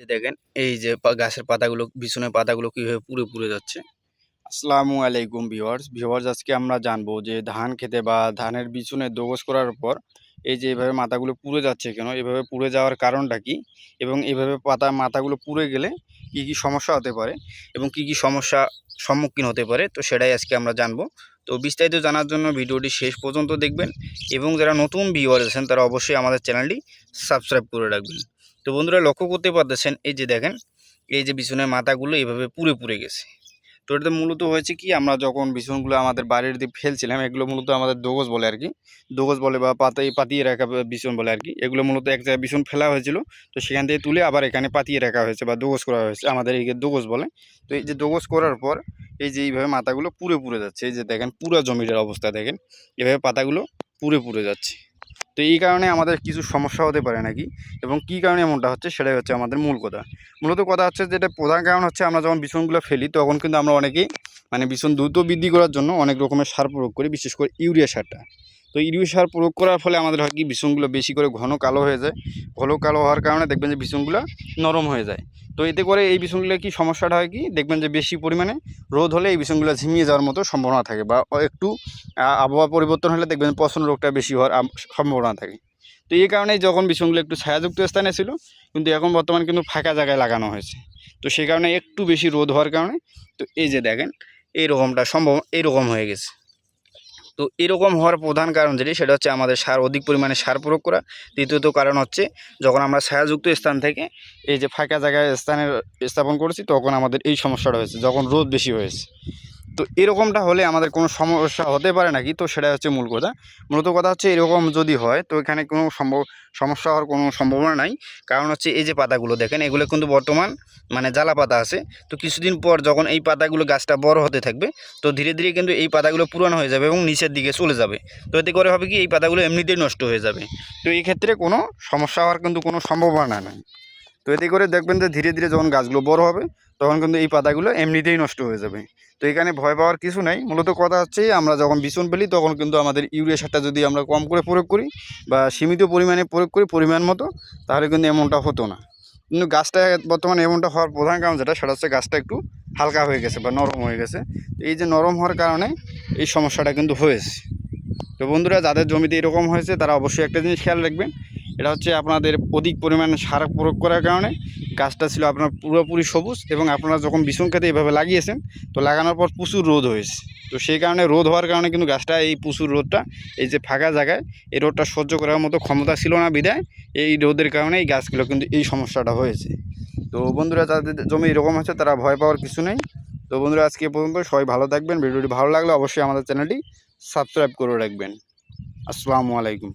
দেখেন, এই যে গাছের পাতাগুলো, বিছুনের পাতাগুলো কীভাবে পুড়ে পুড়ে যাচ্ছে। আসসালামু আলাইকুম ভিওয়ার্স ভিওয়ার্স আজকে আমরা জানব যে ধান খেতে বা ধানের বিছুনে দোগস করার পর এই যে এভাবে মাথাগুলো পুড়ে যাচ্ছে কেন, এভাবে পুড়ে যাওয়ার কারণটা কি এবং এভাবে পাতা, মাথাগুলো পুড়ে গেলে কি কি সমস্যা হতে পারে এবং কি কি সমস্যা সম্মুখীন হতে পারে, তো সেটাই আজকে আমরা জানব। তো বিস্তারিত জানার জন্য ভিডিওটি শেষ পর্যন্ত দেখবেন এবং যারা নতুন ভিউয়ার আছেন, তারা অবশ্যই আমাদের চ্যানেলটি সাবস্ক্রাইব করে রাখবেন। তো বন্ধুরা লক্ষ্য করতে পারতেছেন, এই যে দেখেন, এই যে বিছুনের মাথাগুলো এইভাবে পুড়ে পুড়ে গেছে। তো এটাতে মূলত হয়েছে কি, আমরা যখন বিছুনগুলো আমাদের বাড়ির দিয়ে ফেলছিলাম, এগুলো মূলত আমাদের দোগজ বলে আর কি দোগজ বলে বা পাতায় পাতিয়ে রাখা বিছুন বলে আর কি, এগুলো মূলত এক জায়গায় বিছুন ফেলা হয়েছিল, তো সেখান থেকে তুলে আবার এখানে পাতিয়ে রাখা হয়েছে বা দোগজ করা হয়েছে, আমাদের এইকে দোগজ বলে। তো এই যে দোগজ করার পর এই যে এইভাবে মাথাগুলো পুড়ে পুড়ে যাচ্ছে, এই যে দেখেন, পুরো জমিটার অবস্থা দেখেন এভাবে পাতাগুলো পুড়ে পুড়ে যাচ্ছে। তো এই কারণে আমাদের কিছু সমস্যা হতে পারে নাকি? এবং কি কারণে এমনটা হচ্ছে সেটাই হচ্ছে আমাদের মূল কথা। মূলত কথা হচ্ছে যেটা প্রধান কারণ হচ্ছে আমরা যখন বিছনগুলো ফেলি, তখন কিন্তু আমরা অনেকেই মানে বিষণ দ্রুত বৃদ্ধি করার জন্য অনেক রকমের সার প্রয়োগ করি, বিশেষ করে ইউরিয়া সারটা। তো ইউরিয়া সার প্রয়োগ করার ফলে আমাদের হয় কি বিছুনগুলো বেশি করে ঘন কালো হয়ে যায়। ঘন কালো হওয়ার কারণে দেখবেন যে বিছুনগুলো নরম হয়ে যায়। তো এতে করে এই বিষণগুলো কি সমস্যাটা হয় কি, দেখবেন যে বেশি পরিমাণে রোদ হলে এই বিষণগুলো ঝিমিয়ে যাওয়ার মতো সম্ভাবনা থাকে বা একটু আবহাওয়া পরিবর্তন হলে দেখবেন পছন রোগটা বেশি হওয়ার সম্ভাবনা থাকে। তো এই কারণেই যখন বিষণগুলো একটু ছায়াযুক্ত স্থানে ছিল, কিন্তু এখন বর্তমানে কিন্তু ফাঁকা জায়গায় লাগানো হয়েছে। তো সেই কারণে একটু বেশি রোদ হওয়ার কারণে, তো এই যে দেখেন, এইরকমটা সম্ভব, এইরকম হয়ে গেছে। তো এরকম হওয়ার প্রধান কারণ যেটি, সেটা হচ্ছে আমাদের সার অধিক পরিমাণে সার প্রয়োগ করা। দ্বিতীয়ত কারণ হচ্ছে, যখন আমরা ছায়াযুক্ত স্থান থেকে এই যে ফাঁকা জায়গায় স্থানের স্থাপন করেছি, তখন আমাদের এই সমস্যাটা হয়েছে, যখন রোদ বেশি হয়েছে। তো এরকমটা হলে আমাদের কোনো সমস্যা হতে পারে নাকি? তো সেটা হচ্ছে মূল কথা। মূলত কথা হচ্ছে এরকম যদি হয়, তো এখানে কোনো সম্ভব, সমস্যা হওয়ার কোনো সম্ভাবনা নাই। কারণ হচ্ছে এই যে পাতাগুলো দেখেন, এগুলো কিন্তু বর্তমান মানে জ্বালা পাতা আছে। তো কিছুদিন পর যখন এই পাতাগুলো গাছটা বড় হতে থাকবে, তো ধীরে ধীরে কিন্তু এই পাতাগুলো পুরানো হয়ে যাবে এবং নিচের দিকে চলে যাবে। তো এতে করে হবে কি, এই পাতাগুলো এমনিতেই নষ্ট হয়ে যাবে। তো এই ক্ষেত্রে কোনো সমস্যা হওয়ার কিন্তু কোনো সম্ভাবনা নাই। তো এতে করে দেখবেন যে ধীরে ধীরে যখন গাছগুলো বড় হবে, তখন কিন্তু এই পাতাগুলো এমনিতেই নষ্ট হয়ে যাবে। তো এখানে ভয় পাওয়ার কিছু নাই। মূলত কথা হচ্ছে, আমরা যখন বিছন ফেলি, তখন কিন্তু আমাদের ইউরিয়া সারটা যদি আমরা কম করে প্রয়োগ করি বা সীমিত পরিমাণে প্রয়োগ করি পরিমাণ মতো, তাহলে কিন্তু এমনটা হতো না। কিন্তু গাছটা বর্তমানে এমনটা হওয়ার প্রধান কারণ যেটা, সেটা হচ্ছে গাছটা একটু হালকা হয়ে গেছে বা নরম হয়ে গেছে। এই যে নরম হওয়ার কারণে এই সমস্যাটা কিন্তু হয়েছে। তো বন্ধুরা, যাদের জমিতে এরকম হয়েছে, তারা অবশ্যই একটা জিনিস খেয়াল রাখবেন এটা হচ্ছে আপনাদের অধিক পরিমাণে সার প্রয়োগ করার কারণে গাছটা ছিল আপনার পুরোপুরি সবুজ এবং আপনারা যখন বিছুন খেতে এভাবে লাগিয়েছেন, তো লাগানোর পর প্রচুর রোদ হয়েছে। তো সেই কারণে রোদ হওয়ার কারণে কিন্তু গাছটা এই প্রচুর রোদটা, এই যে ফাঁকা জায়গায় এই রোদটা সহ্য করার মতো ক্ষমতা ছিল না বিদায় এই রোদের কারণে এই গাছগুলো কিন্তু এই সমস্যাটা হয়েছে। তো বন্ধুরা, যাদের জমি এরকম আছে তারা ভয় পাওয়ার কিছু নেই। তো বন্ধুরা, আজকে পর্যন্ত সবাই ভালো থাকবেন। ভিডিওটি ভালো লাগলে অবশ্যই আমাদের চ্যানেলটি সাবস্ক্রাইব করে রাখবেন। আসসালামু আলাইকুম।